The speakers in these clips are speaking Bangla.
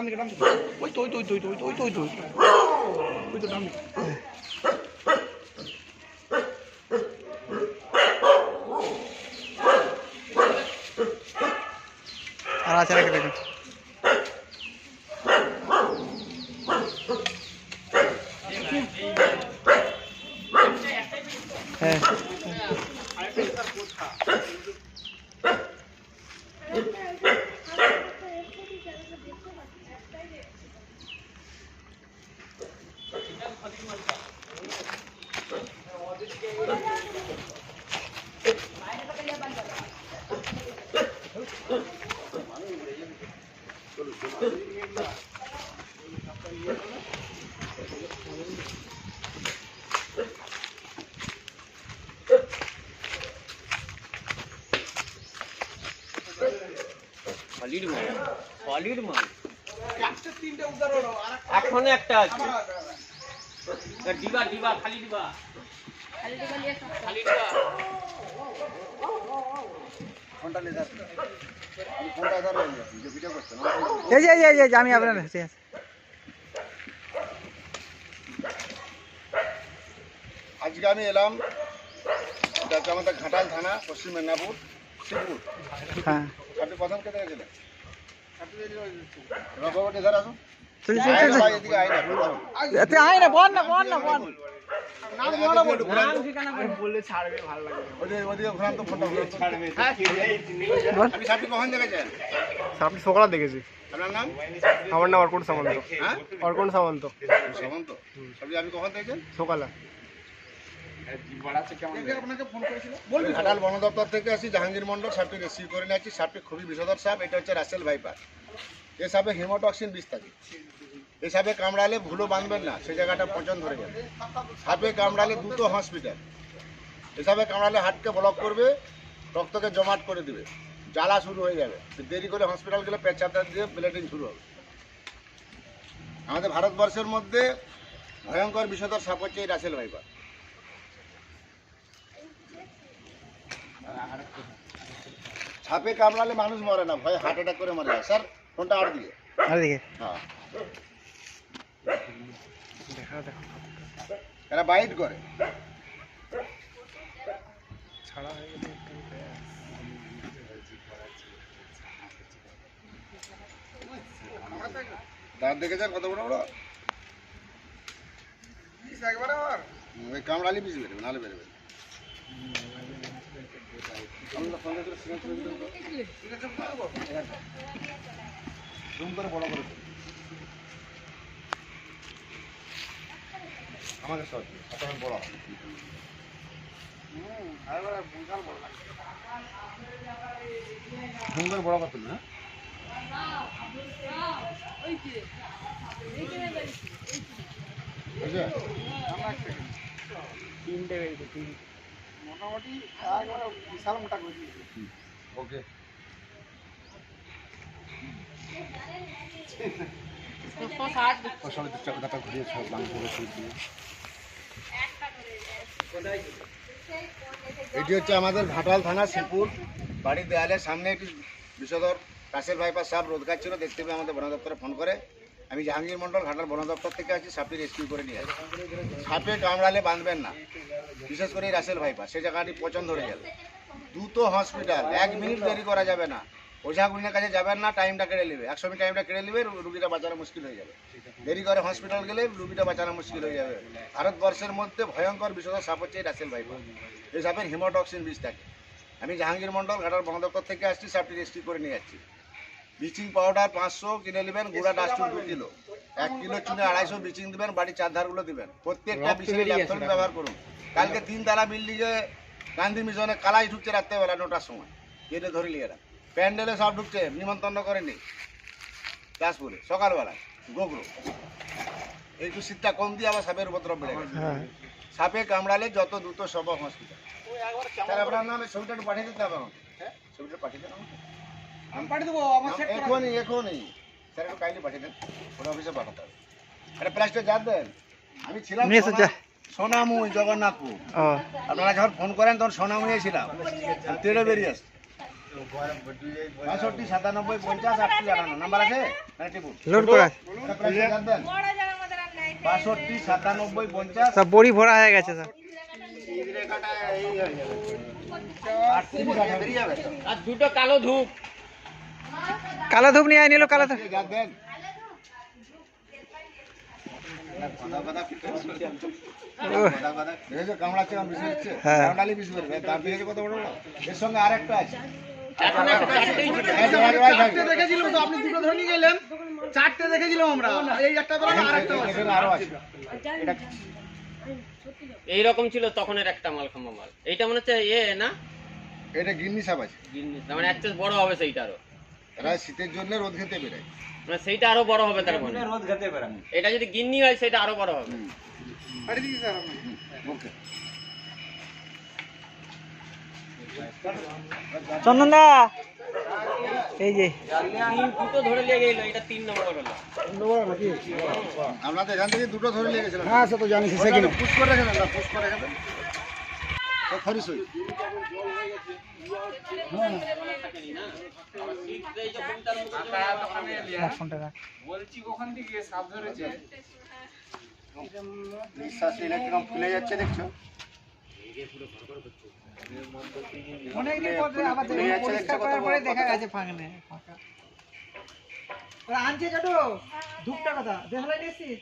डामने डामने ओए तोय तोय तोय तोय तोय तोय तोय ओए तो डामने आ रहा चला के देखो সলিড মাল সলিড মাল হলো একটা আছে। ডিবা ডিবা খালি ডিবা খালি ডিবা ফোনটা নিয়ে যান। আমি ফোনটা ধরে নিয়ে যাচ্ছি, যে ভিডিও করছেন, আমার ফোন- এই যে এই যে, এই যে আমি আপনার ঠিক আছে। আজকে আমি এলাম এটা হচ্ছে আমাদের ঘাটাল থানা পশ্চিম মেদিনীপুর শিবপুর। হ্যাঁ। আপনি প্রথম কে গেছিলেন রঘুবাবু এধারে আসুন। চল আয় না, বল। না বল না বল। ঠিকানা বললে ছাড়বে ভালো ওদিকে তো। সাপটি কখন দেখেছেন? সকালে দেখেছি। আপনার নাম? আমার নাম সামন্ত। হ্যাঁ? সামন্ত। সামন্ত। সাপটি আপনি কখন দেখেছেন? সকালে। আপনাকে ফোন করেছিল? বলবি ঘাটাল বন দপ্তর থেকে আসি জাহাঙ্গীর মন্ডল সাপটি রেসিভ করে নিয়েছি সাপটি খুবই বিষধর সাপ এটা হচ্ছে রাসেল ভাইপার। এ সাপে হিমোটক্সিন বিষ থাকে এ সাপে কামড়ালে ভুলো বাঁধবেন না সেই জায়গাটা পচন ধরে যাবে। সাপে কামড়ালে দুটো হসপিটাল। এ সাপে কামড়ালে হাটকে ব্লক করবে, রক্তকে জমাট করে দিবে। জ্বালা শুরু হয়ে যাবে। দেরি করে হসপিটাল গেলে পেঁচাটা দিয়ে ব্লিডিং শুরু হবে। আমাদের ভারতবর্ষের মধ্যে ভয়ঙ্কর বিষধর সাপ হচ্ছে এই রাসেল ভাইপার। সাপে কামড়ালে মানুষ মরে না, ভয় হার্ট অ্যাটাক করে মরে যায়। স্যার ফোনটা আর দিয়ে আর দিকে। হ্যাঁ। এরা বাইট করে। দাঁত দেখেছেন কত বড় বড়? ওই কামড়ালি পিস বেরোবে নাহলে বেরোবে আমরা জুম করে বড় করে। আমাদের সব আপনার বড়। হবে। জুম করে বড় করতে না বুঝলে তিনটে তিনটে। মোটামুটি একবারে বিশাল মোটা করে দিয়েছে। ওকে। এটি হচ্ছে আমাদের ঘাটাল থানা শিবপুর বাড়ির দেয়ালের সামনে একটি বিষধর কাশের ভাইপার সাপ রোদ ছিল, দেখতে পেয়ে আমাদের বন দপ্তরে ফোন করে। আমি জাহাঙ্গীর মন্ডল ঘাটাল বন দপ্তর থেকে আসছি সাপটি রেস্কিউ করে নিয়ে আসি সাপে কামড়ালে বাঁধবেন না, বিশেষ করে রাসেল ভাইপার সে জায়গাটি পচন ধরে যাবে দ্রুত হসপিটাল, এক মিনিট দেরি করা যাবে না। ওঝা কাছে যাবেন না টাইমটা কেড়ে নেবে। একশো মিনিট টাইমটা কেড়ে নেবে রুগীটা বাঁচানো মুশকিল হয়ে যাবে। দেরি করে হসপিটাল গেলে রুগীটা বাঁচানো মুশকিল হয়ে যাবে। ভারতবর্ষের মধ্যে ভয়ঙ্কর বিষধর সাপ হচ্ছে রাসেল ভাইপার এই সাপের হিমোটক্সিন বিষ থাকে। আমি জাহাঙ্গীর মন্ডল ঘাটার বন দপ্তর থেকে আসছি সাপটি রেস্কিউ করে নিয়ে যাচ্ছি। ব্লিচিং পাউডার পাঁচশো কিনে নেবেন গুঁড়া ডাস্টুন দু কিলো। এক কিলো চুনে আড়াইশো ব্লিচিং দেবেন বাড়ির চারধারগুলো দিবেন। প্রত্যেকটা বিষয়ে ল্যাপটপ ব্যবহার করুন। কালকে তিন তিনতলা বিল্ডিংয়ে গান্ধী মিশনে কালাই ঢুকছে রাত্রেবেলা নটার সময়। এটা ধরে নিয়ে এরা প্যান্ডেলে সব ঢুকছে নিমন্ত্রণ করেনি। দাসপুরে সকালবেলা গোগরো। একটু শীতটা কম দিয়ে আবার সাপের উপদ্রব বেড়ে গেছে। হ্যাঁ। সাপে কামড়ালে যত দ্রুত সব হসপিটাল স্যার আপনার নামে ছবিটা একটু পাঠিয়ে দিতে হবে হ্যাঁ? ছবিটা পাঠিয়ে দেন আমি পাঠিয়ে দেবো আমার সেট করা এখনই এখনই স্যার একটু কাইন্ডলি পাঠিয়ে দেন। ওটা অফিসে পাঠাতে হবে। একটা প্লাস্টার জাত দেন আমি ছিলাম সোনামুই জগন্নাথপুর। আপনারা যখন ফোন করেন তখন সোনামুয়ে ছিলাম। তেড়ে বেরিয়ে আসছে। বাষট্টি সাতানব্বই পঞ্চাশ আটটি আটান্ন নাম্বার আছে? লোড করা। একটা বাষট্টি সাতানব্বই পঞ্চাশ। সব বড়ি ভরা হয়ে গেছে আর দুটো কালো ধূপ। কালো ধূপ নিয়ে আয় নিল কালো ধূপ। কামড়াচ্ছে হ্যাঁ। কামড়ালি এর সঙ্গে আরেকটা আছে। চারটেই ছিল। জোড়া জোড়াই থাকবে। চারটে দেখেছিলাম তো আপনি দুটো ধরে নিয়ে গেলেন। চারটে দেখেছিলাম আমরা। এই একটা আর এইরকম ছিল তখনের একটা মাল খাম্বা মাল। এইটা মনে হচ্ছে এ না? এটা গিন্নি সাপ আছে। গিন্নি। মানে একটা বড় হবে সেইটা আরও। এরা শীতের জন্য রোদ খেতে বেরোয়। মানে সেইটা আরও বড় হবে তার মানে। রোদ খেতে এটা যদি গিন্নি হয় সেটা আরও বড় হবে। পাঠিয়ে দিচ্ছি স্যার ওকে। চন্দনদা এই যে। দুটো ধরে লেগে গেল এটা তিন নম্বর হলো আমরা তো এখান থেকে দুটো ধরে নিয়ে গেছিলাম। হ্যাঁ সে তো জানিস ওটা পুশ করে রেখে দেন পুশ করে রেখে দেন ও খরিস হই ফোনটা রাখ নিঃশ্বাস নিলে কীরকম ফুলে যাচ্ছে দেখছ? অনেকদিন পরে আবার পরিষ্কার করার পরে দেখা গেছে ফাঁকনে ফাঁকা আনছে জাটো ধূপটা কথা। দেখলাই নিয়েছিস?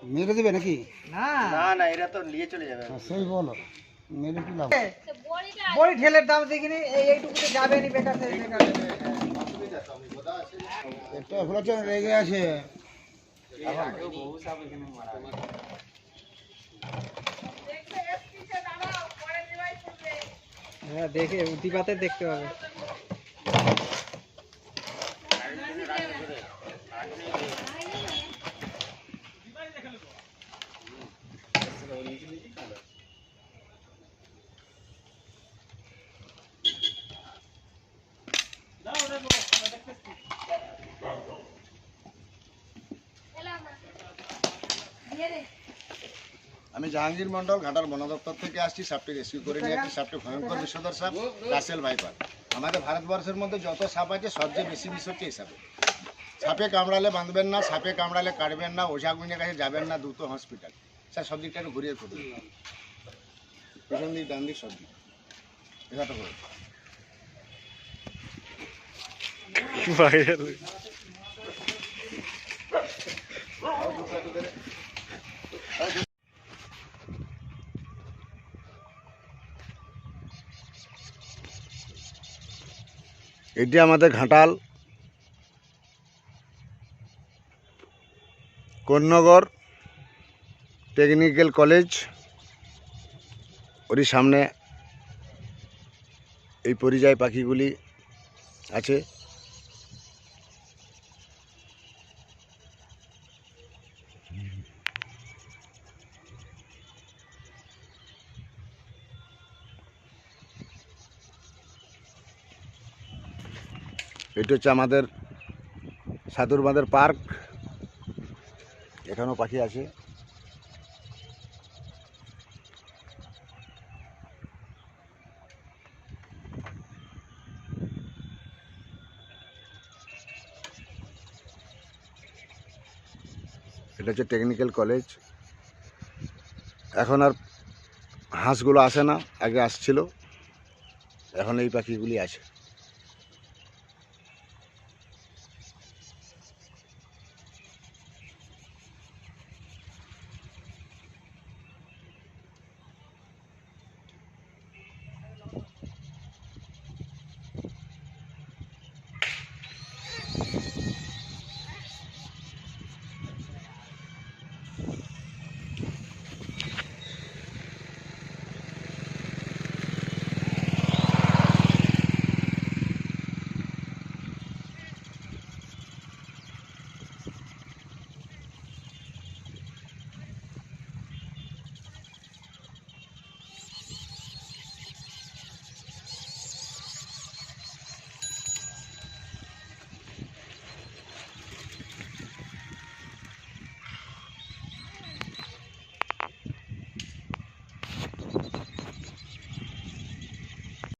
মেরে দেবে নাকি? না। না এরা তো নিয়ে চলে যাবে। সেই বলো মেরে কি লাভ? বড়ি ঢেলের দাম দেখিনি এই এইটুকুতে যাবে নি বেকার বেকার একটা ফুলাচন রেগে আছে। হ্যাঁ দেখে উদ্দিপাতে দেখতে হবে। আমি জাহাঙ্গীর মন্ডল ঘাটাল বন দপ্তর থেকে আসছি সাপটি রেস্কিউ করে নিয়ে আসছি সাপটি ভয়ঙ্কর বিষধর সাপ রাসেল ভাইপার। আমাদের ভারতবর্ষের মধ্যে যত সাপ আছে সবচেয়ে বেশি বিষ হচ্ছে এই সাপে। সাপে কামড়ালে বাঁধবেন না সাপে কামড়ালে কাটবেন না ওঝা গুইনের কাছে যাবেন না দ্রুত হসপিটাল স্যার সব দিকটা একটু ঘুরিয়ে করুন। পেছন দিক ডান দিক সব দিক। এগারোটা করে। এটি আমাদের ঘাটাল কন্নগর টেকনিক্যাল কলেজ। ওরই সামনে এই পরিযায়ী পাখিগুলি আছে। এটা হচ্ছে আমাদের সাদুরবাঁধের পার্ক। এখানেও পাখি আছে। এটা হচ্ছে টেকনিক্যাল কলেজ এখন আর হাঁসগুলো আসে না, আগে আসছিল। এখন এই পাখিগুলি আছে।